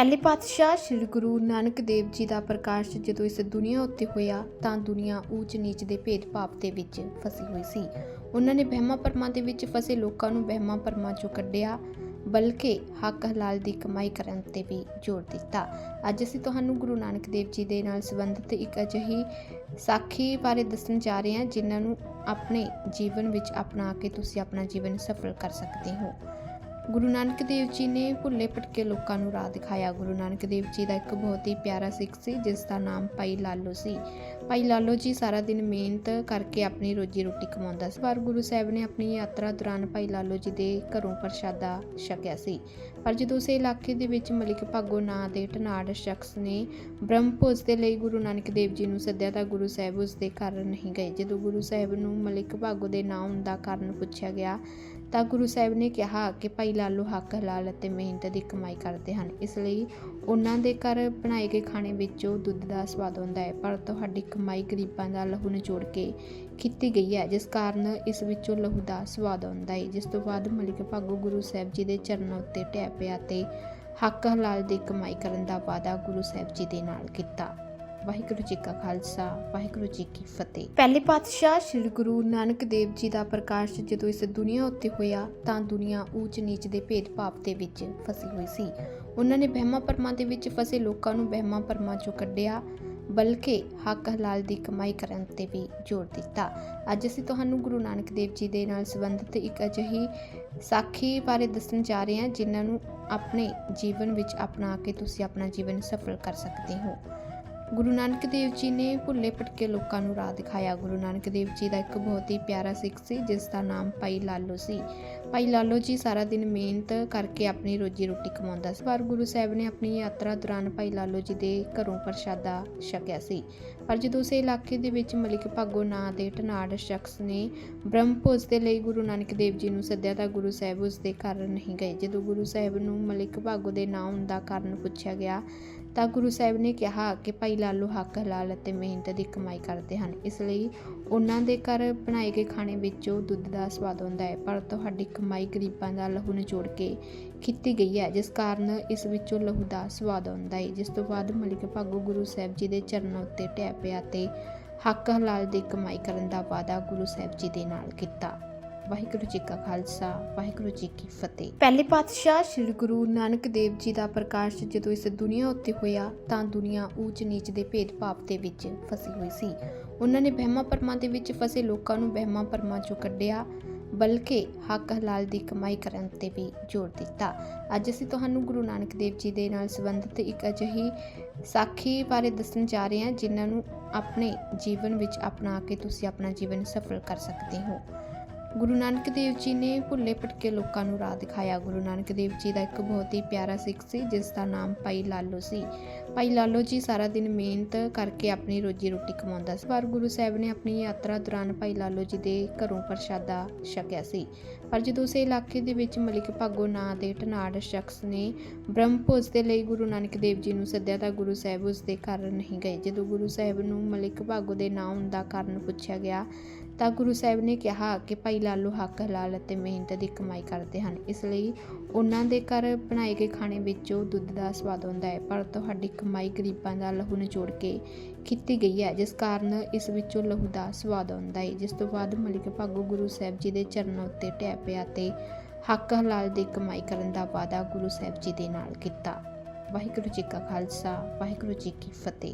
ਪਹਿਲੇ ਪਾਤਸ਼ਾਹ ਸ੍ਰੀ ਗੁਰੂ ਨਾਨਕ ਦੇਵ ਜੀ ਦਾ ਪ੍ਰਕਾਸ਼ ਜਦੋਂ ਇਸ ਦੁਨੀਆ ਉੱਤੇ ਹੋਇਆ ਤਾਂ ਦੁਨੀਆ ਊਚ ਨੀਚ ਦੇ ਭੇਦਭਾਵ ਦੇ ਵਿੱਚ ਫਸੀ ਹੋਈ ਸੀ। ਉਹਨਾਂ ਨੇ ਵਹਿਮਾਂ ਭਰਮਾਂ ਦੇ ਵਿੱਚ ਫਸੇ ਲੋਕਾਂ ਨੂੰ ਵਹਿਮਾਂ ਭਰਮਾਂ ਚੋਂ ਕੱਢਿਆ, ਬਲਕਿ ਹੱਕ ਹਲਾਲ ਦੀ ਕਮਾਈ ਕਰਨ ਤੇ ਵੀ ਜ਼ੋਰ ਦਿੱਤਾ। ਅੱਜ ਅਸੀਂ ਤੁਹਾਨੂੰ ਗੁਰੂ ਨਾਨਕ ਦੇਵ ਜੀ ਦੇ ਨਾਲ ਸੰਬੰਧਿਤ ਇੱਕ ਅਜਿਹੀ ਸਾਖੀ ਬਾਰੇ ਦੱਸਣ ਜਾ ਰਹੇ ਹਾਂ, ਜਿਨ੍ਹਾਂ ਨੂੰ ਆਪਣੇ ਜੀਵਨ ਵਿੱਚ ਅਪਣਾ ਕੇ ਤੁਸੀਂ ਆਪਣਾ ਜੀਵਨ ਸਫਲ ਕਰ ਸਕਦੇ ਹੋ। ਗੁਰੂ ਨਾਨਕ ਦੇਵ ਜੀ ਨੇ ਭੁੱਲੇ ਭਟਕੇ ਲੋਕਾਂ ਨੂੰ ਰਾਹ ਦਿਖਾਇਆ। ਗੁਰੂ ਨਾਨਕ ਦੇਵ ਜੀ ਦਾ ਇੱਕ ਬਹੁਤ ਹੀ ਪਿਆਰਾ ਸਿੱਖ ਸੀ, ਜਿਸ ਦਾ ਨਾਮ ਭਾਈ ਲਾਲੋ ਸੀ। ਭਾਈ ਲਾਲੋ ਜੀ ਸਾਰਾ ਦਿਨ ਮਿਹਨਤ ਕਰਕੇ ਆਪਣੀ ਰੋਜੀ ਰੋਟੀ ਕਮਾਉਂਦਾ ਸੀ। ਪਰ ਗੁਰੂ ਸਾਹਿਬ ਨੇ ਆਪਣੀ ਯਾਤਰਾ ਦੌਰਾਨ ਭਾਈ ਲਾਲੋ ਜੀ ਦੇ ਘਰੋਂ ਪ੍ਰਸ਼ਾਦਾ ਛਕਿਆ ਸੀ। ਪਰ ਜਦੋਂ ਉਸੇ ਇਲਾਕੇ ਦੇ ਵਿੱਚ ਮਲਿਕ ਭਾਗੋ ਨਾਂ ਦੇ ਢਨਾੜ ਸ਼ਖਸ ਨੇ ਬ੍ਰਹਮ ਭੋਜ ਦੇ ਲਈ ਗੁਰੂ ਨਾਨਕ ਦੇਵ ਜੀ ਨੂੰ ਸੱਦਿਆ ਤਾਂ ਗੁਰੂ ਸਾਹਿਬ ਉਸ ਦੇ ਘਰ ਨਹੀਂ ਗਏ। ਜਦੋਂ ਗੁਰੂ ਸਾਹਿਬ ਨੂੰ ਮਲਿਕ ਭਾਗੋ ਦੇ ਨਾਂ ਦਾ ਕਾਰਨ ਪੁੱਛਿਆ ਗਿਆ ਤਾਂ ਗੁਰੂ ਸਾਹਿਬ ਨੇ ਕਿਹਾ ਕਿ ਭਾਈ ਲਾਲੂ ਹੱਕ ਹਲਾਲ ਅਤੇ ਮਿਹਨਤ ਦੀ ਕਮਾਈ ਕਰਦੇ ਹਨ। ਇਸ ਲਈ ਉਹਨਾਂ ਦੇ ਘਰ ਬਣਾਏ ਗਏ ਖਾਣੇ ਵਿੱਚੋਂ ਦੁੱਧ ਦਾ ਸਵਾਦ ਆਉਂਦਾ ਹੈ, ਪਰ ਤੁਹਾਡੀ ਕਮਾਈ ਗਰੀਬਾਂ ਦਾ ਲਹੂ ਨਿਚੋੜ ਕੇ ਕੀਤੀ ਗਈ ਹੈ, ਜਿਸ ਕਾਰਨ ਇਸ ਵਿੱਚੋਂ ਲਹੂ ਦਾ ਸਵਾਦ ਆਉਂਦਾ ਹੈ। ਜਿਸ ਤੋਂ ਬਾਅਦ ਮਲਿਕ ਭਾਗੋ ਗੁਰੂ ਸਾਹਿਬ ਜੀ ਦੇ ਚਰਨਾਂ ਉੱਤੇ ਟਹਿ ਪਿਆ ਤੇ ਹੱਕ ਹਲਾਲ ਦੀ ਕਮਾਈ ਕਰਨ ਦਾ ਵਾਅਦਾ ਗੁਰੂ ਸਾਹਿਬ ਜੀ ਦੇ ਨਾਲ ਕੀਤਾ। ਵਾਹਿਗੁਰੂ ਜੀ ਕਾ ਖਾਲਸਾ, ਵਾਹਿਗੁਰੂ ਜੀ ਕੀ ਫਤਿਹ। ਪਹਿਲੇ ਪਾਤਸ਼ਾਹ ਸ੍ਰੀ ਗੁਰੂ ਨਾਨਕ ਦੇਵ ਜੀ ਦਾ ਪ੍ਰਕਾਸ਼ ਜਦੋਂ ਇਸ ਦੁਨੀਆ ਉੱਤੇ ਹੋਇਆ, ਤਾਂ ਦੁਨੀਆ ਊਚ ਨੀਚ ਦੇ ਭੇਦਭਾਵ ਦੇ ਵਿੱਚ ਫਸੀ ਹੋਈ ਸੀ। ਉਹਨਾਂ ਨੇ ਵਹਿਮਾਂ ਭਰਮਾਂ ਦੇ ਵਿੱਚ ਫਸੇ ਲੋਕਾਂ ਨੂੰ ਵਹਿਮਾਂ ਭਰਮਾਂ ਚੋਂ ਕੱਢਿਆ, ਬਲਕਿ ਹੱਕ ਹਲਾਲ ਦੀ ਕਮਾਈ ਕਰਨ ਤੇ ਵੀ ਜ਼ੋਰ ਦਿੱਤਾ। ਅੱਜ ਅਸੀਂ ਤੁਹਾਨੂੰ ਗੁਰੂ ਨਾਨਕ ਦੇਵ ਜੀ ਦੇ ਨਾਲ ਸੰਬੰਧਿਤ ਇੱਕ ਅਜਿਹੀ ਸਾਖੀ ਬਾਰੇ ਦੱਸਣ ਜਾ ਰਹੇ ਹਾਂ, ਜਿਨ੍ਹਾਂ ਨੂੰ ਆਪਣੇ ਜੀਵਨ ਵਿੱਚ ਅਪਣਾ ਕੇ ਤੁਸੀਂ ਆਪਣਾ ਜੀਵਨ ਸਫਲ ਕਰ ਸਕਦੇ ਹੋ। ਗੁਰੂ ਨਾਨਕ ਦੇਵ ਜੀ ਨੇ ਭੁੱਲੇ ਭਟਕੇ ਲੋਕਾਂ ਨੂੰ ਰਾਹ ਦਿਖਾਇਆ। ਗੁਰੂ ਨਾਨਕ ਦੇਵ ਜੀ ਦਾ ਇੱਕ ਬਹੁਤ ਹੀ ਪਿਆਰਾ ਸਿੱਖ ਸੀ, ਜਿਸ ਦਾ ਨਾਮ ਭਾਈ ਲਾਲੋ ਸੀ। ਭਾਈ ਲਾਲੋ ਜੀ ਸਾਰਾ ਦਿਨ ਮਿਹਨਤ ਕਰਕੇ ਆਪਣੀ ਰੋਜੀ ਰੋਟੀ ਕਮਾਉਂਦਾ ਸੀ। ਪਰ ਗੁਰੂ ਸਾਹਿਬ ਨੇ ਆਪਣੀ ਯਾਤਰਾ ਦੌਰਾਨ ਭਾਈ ਲਾਲੋ ਜੀ ਦੇ ਘਰੋਂ ਪ੍ਰਸ਼ਾਦਾ ਛਕਿਆ ਸੀ। ਪਰ ਜਦੋਂ ਉਸੇ ਇਲਾਕੇ ਦੇ ਵਿੱਚ ਮਲਿਕ ਭਾਗੋ ਨਾਂ ਦੇ ਟਨਾੜ ਸ਼ਖਸ ਨੇ ਬ੍ਰਹਮ ਦੇ ਲਈ ਗੁਰੂ ਨਾਨਕ ਦੇਵ ਜੀ ਨੂੰ ਸੱਦਿਆ ਤਾਂ ਗੁਰੂ ਸਾਹਿਬ ਉਸ ਦੇ ਘਰ ਨਹੀਂ ਗਏ। ਜਦੋਂ ਗੁਰੂ ਸਾਹਿਬ ਨੂੰ ਮਲਿਕ ਭਾਗੋ ਦੇ ਨਾਂ ਆਉਣ ਦਾ ਕਾਰਨ ਪੁੱਛਿਆ ਗਿਆ ਤਾਂ ਗੁਰੂ ਸਾਹਿਬ ਨੇ ਕਿਹਾ ਕਿ ਭਾਈ ਲਾਲੂ ਹੱਕ ਹਲਾਲ ਅਤੇ ਮਿਹਨਤ ਦੀ ਕਮਾਈ ਕਰਦੇ ਹਨ। ਇਸ ਲਈ ਉਹਨਾਂ ਦੇ ਘਰ ਬਣਾਏ ਗਏ ਖਾਣੇ ਵਿੱਚੋਂ ਦੁੱਧ ਦਾ ਸਵਾਦ ਆਉਂਦਾ ਹੈ, ਪਰ ਤੁਹਾਡੀ ਕਮਾਈ ਗਰੀਬਾਂ ਦਾ ਲਹੂ ਨਿਚੋੜ ਕੇ ਕੀਤੀ ਗਈ ਹੈ, ਜਿਸ ਕਾਰਨ ਇਸ ਵਿੱਚੋਂ ਲਹੂ ਦਾ ਸਵਾਦ ਆਉਂਦਾ ਹੈ। ਜਿਸ ਤੋਂ ਬਾਅਦ ਮਲਿਕ ਭਾਗੋ ਗੁਰੂ ਸਾਹਿਬ ਜੀ ਦੇ ਚਰਨਾਂ ਉੱਤੇ ਟਹਿ ਪਿਆ ਤੇ ਹੱਕ ਹਲਾਲ ਦੀ ਕਮਾਈ ਕਰਨ ਦਾ ਵਾਅਦਾ ਗੁਰੂ ਸਾਹਿਬ ਜੀ ਦੇ ਨਾਲ ਕੀਤਾ। ਵਾਹਿਗੁਰੂ ਜੀ ਕਾ ਖਾਲਸਾ, ਵਾਹਿਗੁਰੂ ਜੀ ਕੀ ਫਤਿਹ। ਪਹਿਲੇ ਪਾਤਸ਼ਾਹ ਸ੍ਰੀ ਗੁਰੂ ਨਾਨਕ ਦੇਵ ਜੀ ਦਾ ਪ੍ਰਕਾਸ਼ ਜਦੋਂ ਇਸ ਦੁਨੀਆ ਉੱਤੇ ਹੋਇਆ, ਤਾਂ ਦੁਨੀਆ ਊਚ ਨੀਚ ਦੇ ਭੇਦਭਾਵ ਦੇ ਵਿੱਚ ਫਸੀ ਹੋਈ ਸੀ। ਉਹਨਾਂ ਨੇ ਵਹਿਮਾਂ ਭਰਮਾਂ ਦੇ ਵਿੱਚ ਫਸੇ ਲੋਕਾਂ ਨੂੰ ਵਹਿਮਾਂ ਭਰਮਾਂ ਚੋਂ ਕੱਢਿਆ, ਬਲਕਿ ਹੱਕ ਹਲਾਲ ਦੀ ਕਮਾਈ ਕਰਨ ਤੇ ਵੀ ਜ਼ੋਰ ਦਿੱਤਾ। ਅੱਜ ਅਸੀਂ ਤੁਹਾਨੂੰ ਗੁਰੂ ਨਾਨਕ ਦੇਵ ਜੀ ਦੇ ਨਾਲ ਸੰਬੰਧਿਤ ਇੱਕ ਅਜਿਹੀ ਸਾਖੀ ਬਾਰੇ ਦੱਸਣ ਜਾ ਰਹੇ ਹਾਂ, ਜਿਨ੍ਹਾਂ ਨੂੰ ਆਪਣੇ ਜੀਵਨ ਵਿੱਚ ਅਪਣਾ ਕੇ ਤੁਸੀਂ ਆਪਣਾ ਜੀਵਨ ਸਫਲ ਕਰ ਸਕਦੇ ਹੋ। ਗੁਰੂ ਨਾਨਕ ਦੇਵ ਜੀ ਨੇ ਭੁੱਲੇ ਭਟਕੇ ਲੋਕਾਂ ਨੂੰ ਰਾਹ ਦਿਖਾਇਆ। ਗੁਰੂ ਨਾਨਕ ਦੇਵ ਜੀ ਦਾ ਇੱਕ ਬਹੁਤ ਹੀ ਪਿਆਰਾ ਸਿੱਖ ਸੀ, ਜਿਸ ਦਾ ਨਾਮ ਭਾਈ ਲਾਲੋ ਸੀ। ਭਾਈ ਲਾਲੋ ਜੀ ਸਾਰਾ ਦਿਨ ਮਿਹਨਤ ਕਰਕੇ ਆਪਣੀ ਰੋਜੀ ਰੋਟੀ ਕਮਾਉਂਦਾ ਸੀ। ਪਰ ਗੁਰੂ ਸਾਹਿਬ ਨੇ ਆਪਣੀ ਯਾਤਰਾ ਦੌਰਾਨ ਭਾਈ ਲਾਲੋ ਜੀ ਦੇ ਘਰੋਂ ਪ੍ਰਸ਼ਾਦਾ ਛਕਿਆ ਸੀ। ਪਰ ਜਦੋਂ ਉਸੇ ਇਲਾਕੇ ਦੇ ਵਿੱਚ ਮਲਿਕ ਭਾਗੋ ਨਾਂ ਦੇ ਢਨਾੜ ਸ਼ਖਸ ਨੇ ਬ੍ਰਹਮ ਦੇ ਲਈ ਗੁਰੂ ਨਾਨਕ ਦੇਵ ਜੀ ਨੂੰ ਸੱਦਿਆ ਤਾਂ ਗੁਰੂ ਸਾਹਿਬ ਉਸ ਦੇ ਘਰ ਨਹੀਂ ਗਏ। ਜਦੋਂ ਗੁਰੂ ਸਾਹਿਬ ਨੂੰ ਮਲਿਕ ਭਾਗੋ ਦੇ ਨਾਂ ਆਉਣ ਦਾ ਕਾਰਨ ਪੁੱਛਿਆ ਗਿਆ ਤਾਂ ਗੁਰੂ ਸਾਹਿਬ ਨੇ ਕਿਹਾ ਕਿ ਭਾਈ ਲਾਲੂ ਹੱਕ ਹਲਾਲ ਅਤੇ ਮਿਹਨਤ ਦੀ ਕਮਾਈ ਕਰਦੇ ਹਨ। ਇਸ ਲਈ ਉਹਨਾਂ ਦੇ ਘਰ ਬਣਾਏ ਗਏ ਖਾਣੇ ਵਿੱਚੋਂ ਦੁੱਧ ਦਾ ਸਵਾਦ ਆਉਂਦਾ ਹੈ, ਪਰ ਤੁਹਾਡੀ ਕਮਾਈ ਗਰੀਬਾਂ ਦਾ ਲਹੂ ਨਿਚੋੜ ਕੇ ਕੀਤੀ ਗਈ ਹੈ, ਜਿਸ ਕਾਰਨ ਇਸ ਵਿੱਚੋਂ ਲਹੂ ਦਾ ਸਵਾਦ ਆਉਂਦਾ ਹੈ। ਜਿਸ ਤੋਂ ਬਾਅਦ ਮਲਿਕ ਭਾਗੋ ਗੁਰੂ ਸਾਹਿਬ ਜੀ ਦੇ ਚਰਨਾਂ ਉੱਤੇ ਟਹਿ ਪਿਆ ਤੇ ਹੱਕ ਹਲਾਲ ਦੀ ਕਮਾਈ ਕਰਨ ਦਾ ਵਾਅਦਾ ਗੁਰੂ ਸਾਹਿਬ ਜੀ ਦੇ ਨਾਲ ਕੀਤਾ। ਵਾਹਿਗੁਰੂ ਜੀ ਕਾ ਖਾਲਸਾ, ਵਾਹਿਗੁਰੂ ਜੀ ਕੀ ਫਤਿਹ।